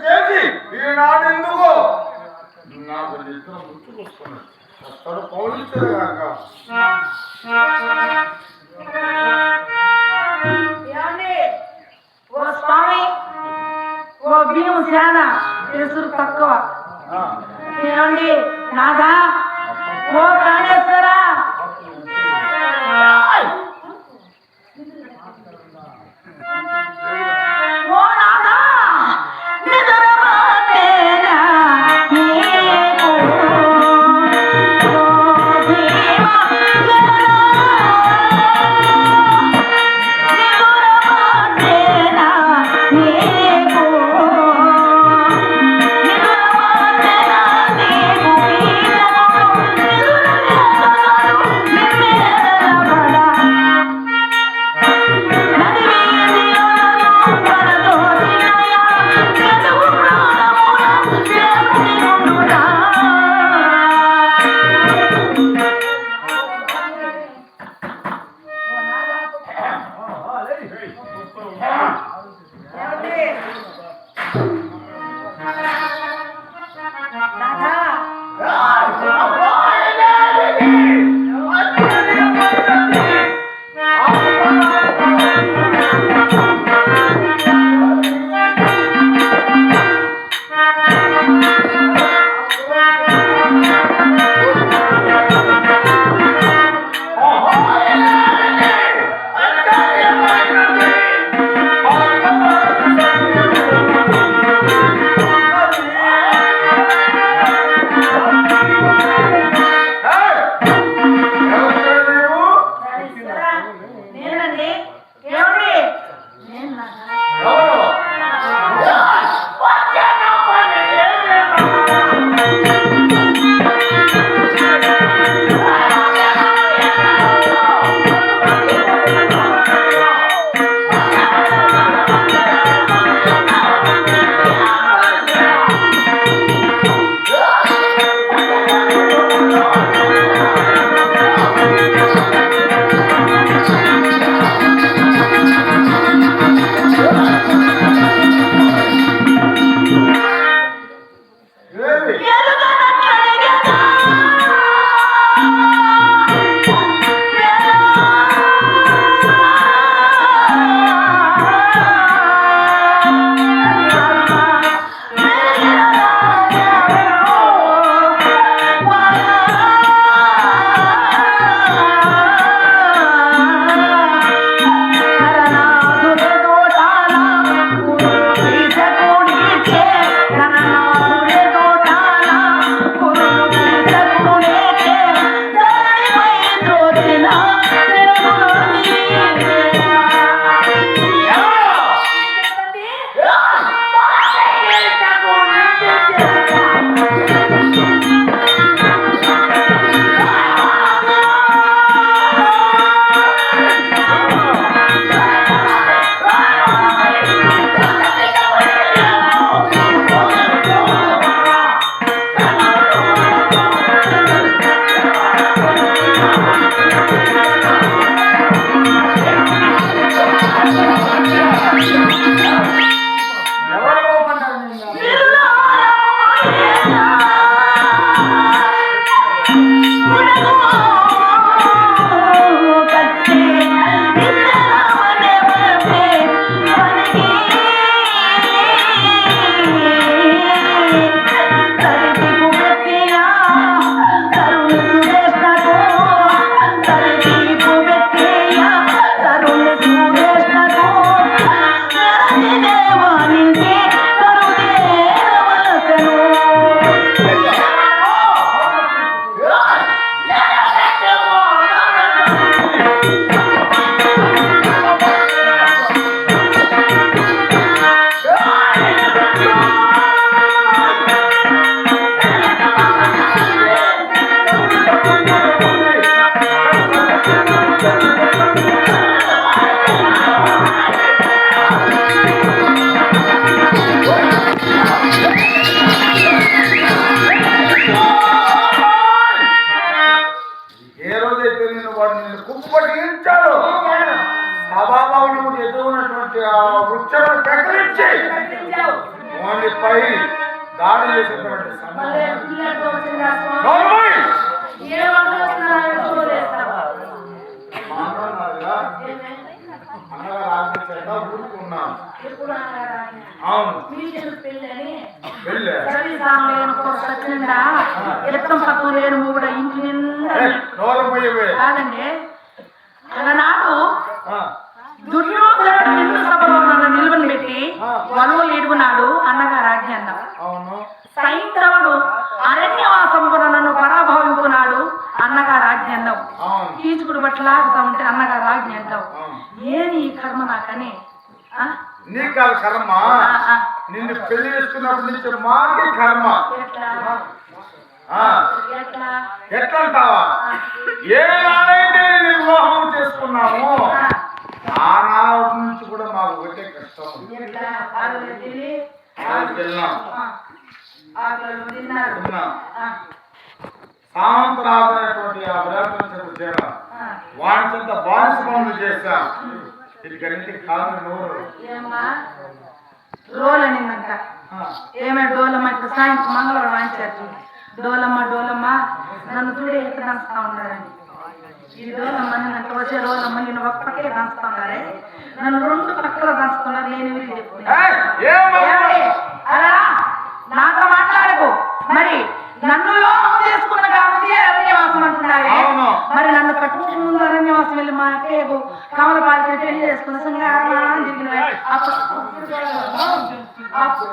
చేసి ఈనాడు ఎందుకు? నాకు నిద్ర గుర్తుకొస్తున్నాడు ఓ స్వామి ఓ ఎసురు తక్కువ. ఏమండి? నాదా ఓ ప్రాణేశ్వరా? Tata! Tata! వెళ్ళే రవి సాంబయ్యను కోసం వచ్చిందా ఎత్తం పక్కన లేని మూడ ఇంటి నిండా కాదండి. అలనాడు దుర్యోధనుడు నిండు సభలో నన్ను నిలువని పెట్టి వలువలు ఎడుగునాడు అన్నగారు ఆజ్ఞ అవును. సైంధవుడు అరణ్యవాసమున నన్ను పరాభవింపునాడు అన్నగారు ఆజ్ఞ అవును. కీచుకుడు బట్టలాగుతా ఉంటే అన్నగారు ఆజ్ఞ అంటావు. ఏని ఈ కర్మ నాకని? నీ కాదు కర్మ. నిన్ను పెళ్ళి చేసుకున్నప్పటి నుంచి మాకి కర్మ. ఎట్లా? ఎట్లంటావా? ఏ నాడైతే వివాహం చేసుకున్నాము ఆ, ఆనాడు నుంచి కూడా మాకు ఒకటే కష్టం ఆరులు తిని, ఆకులను తిన్నారు సామంతరాజైనటువంటి ఆ. చేర ఆ. వాడి చెంత బానిస పనులు చేశాం. వీటికన్నిటికి కారణం ఎవరు ఏమ్మా? రోలనిందంట ఆ, ఏమే డోలమ్మ? ఇప్పుడు సాయంత్రం మంగళవారం వాయించారు. డోలమ్మ డోలమ్మ నన్ను చూడే ఎక్కడ దంచుతా ఉన్నారని. వచ్చే రోలమ్మ నేను ఒక పక్కే దంచుతా ఉన్నారే నన్ను రెండు పక్కల దంచుతున్నారు నేను? అలా నాతో మాట్లాడకు మరి నన్ను వివాహం చేసుకున్న కాబట్టి అరణ్యవాసం అంటున్నావే. మరి నన్ను కట్టుకుని ముందు అరణ్యవాసం వెళ్ళి మా అక్కయ్యకు కమలపాలికి పెళ్ళి చేసుకున్న సంగారం అప్పుడు